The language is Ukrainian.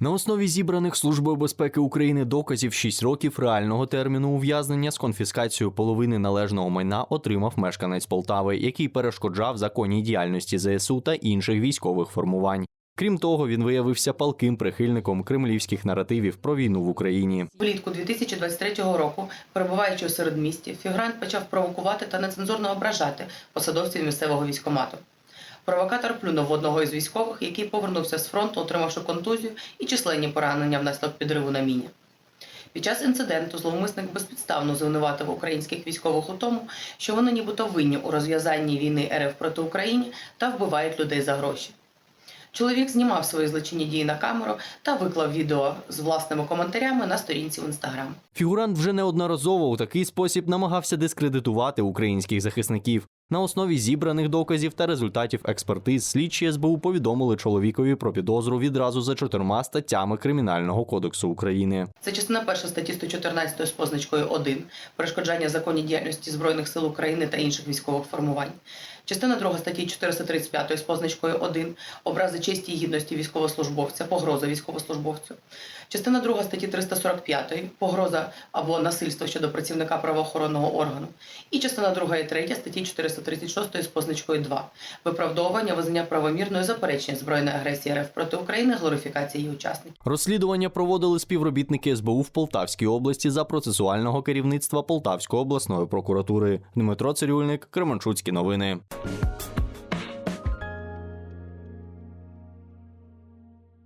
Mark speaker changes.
Speaker 1: На основі зібраних Службою безпеки України доказів 6 років реального терміну ув'язнення з конфіскацією половини належного майна отримав мешканець Полтави, який перешкоджав законній діяльності ЗСУ та інших військових формувань. Крім того, він виявився палким прихильником кремлівських наративів про війну в Україні.
Speaker 2: Влітку 2023 року, перебуваючи у середмісті, фігурант почав провокувати та нецензурно ображати посадовців місцевого військомату. Провокатор плюнув одного із військових, який повернувся з фронту, отримавши контузію і численні поранення внаслідок підриву на міні. Під час інциденту зловмисник безпідставно звинуватив українських військових у тому, що вони нібито винні у розв'язанні війни РФ проти України та вбивають людей за гроші. Чоловік знімав свої злочинні дії на камеру та виклав відео з власними коментарями на сторінці в інстаграм.
Speaker 1: Фігурант вже неодноразово у такий спосіб намагався дискредитувати українських захисників. На основі зібраних доказів та результатів експертиз слідчі СБУ повідомили чоловікові про підозру відразу за чотирма статтями Кримінального кодексу України.
Speaker 2: Це частина перша статті 114 з позначкою 1 перешкоджання законній діяльності Збройних сил України та інших військових формувань. Частина 2 статті 435 з позначкою 1 образи честі і гідності військовослужбовця, погроза військовослужбовцю. Частина 2 статті 345 погроза або насильство щодо працівника правоохоронного органу. І частина 2 і 3 статті 436 з позначкою 2 виправдовування визнання правомірної заперечення збройної агресії РФ проти України, глорифікації її учасників.
Speaker 1: Розслідування проводили співробітники СБУ в Полтавській області за процесуального керівництва Полтавської обласної прокуратури. Дмитро Цирюльник, Кременчуцькі новини.